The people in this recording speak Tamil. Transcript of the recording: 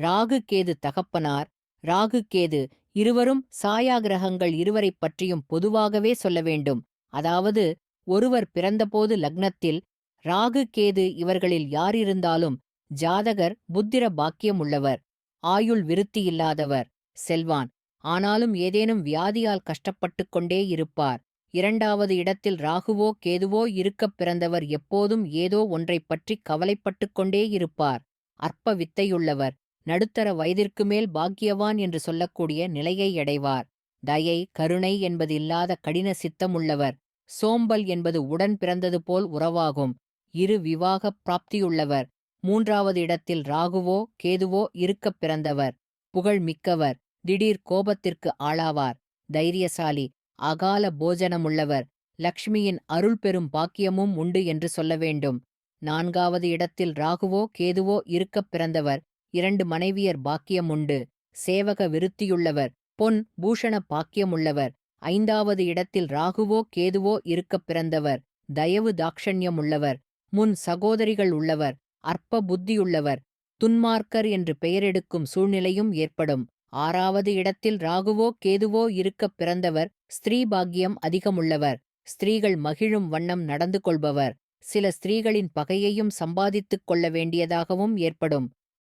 ராகு கேது தகப்பனார். ராகு கேது இருவரும் சாயாகிரகங்கள் இருவரைப் பற்றியும் பொதுவாகவே சொல்ல வேண்டும். அதாவது ஒருவர் பிறந்தபோது லக்னத்தில் ராகு கேது இவர்களில் யாரிருந்தாலும் ஜாதகர் புத்திர பாக்கியம் உள்ளவர் ஆயுள் விருத்தியில்லாதவர் செல்வான். ஆனாலும் ஏதேனும் வியாதியால் கஷ்டப்பட்டுக் கொண்டே இருப்பார். இரண்டாவது இடத்தில் ராகுவோ கேதுவோ இருக்கப் பிறந்தவர் எப்போதும் ஏதோ ஒன்றைப் பற்றி கவலைப்பட்டுக் கொண்டே இருப்பார். அற்ப வித்தையுள்ளவர். நடுத்தர வயதிற்கு மேல் பாக்கியவான் என்று சொல்லக்கூடிய நிலையை அடைவார். தயை கருணை என்பது இல்லாத கடின சித்தமுள்ளவர். சோம்பல் என்பது உடன் பிறந்தது போல் உறவாகும். இரு விவாகப் பிராப்தியுள்ளவர். மூன்றாவது இடத்தில் ராகுவோ கேதுவோ இருக்கப் பிறந்தவர். புகழ் மிக்கவர். திடீர் கோபத்திற்கு ஆளாவார். தைரியசாலி. அகால போஜனமுள்ளவர். லக்ஷ்மியின் அருள் பெறும் பாக்கியமும் உண்டு என்று சொல்ல வேண்டும். நான்காவது இடத்தில் ராகுவோ கேதுவோ இருக்கப் பிறந்தவர். இரண்டு மனைவியர் பாக்கியம் உண்டு. சேவக விருத்தியுள்ளவர் பொன் பூஷண பாக்கியமுள்ளவர். ஐந்தாவது இடத்தில் ராகுவோ கேதுவோ இருக்கப் பிறந்தவர். தயவு தாக்ஷண்யமுள்ளவர் முன் சகோதரிகள் உள்ளவர். அற்ப புத்தியுள்ளவர். துன்மார்க்கர் என்று பெயரெடுக்கும் சூழ்நிலையும் ஏற்படும். ஆறாவது இடத்தில் ராகுவோ கேதுவோ இருக்கப் பிறந்தவர். ஸ்திரீ பாக்கியம் அதிகமுள்ளவர். ஸ்திரீகள் மகிழும் வண்ணம் நடந்து கொள்பவர். சில ஸ்திரீகளின் பகையையும் சம்பாதித்துக் கொள்ள வேண்டியதாகவும் ஏற்படும்.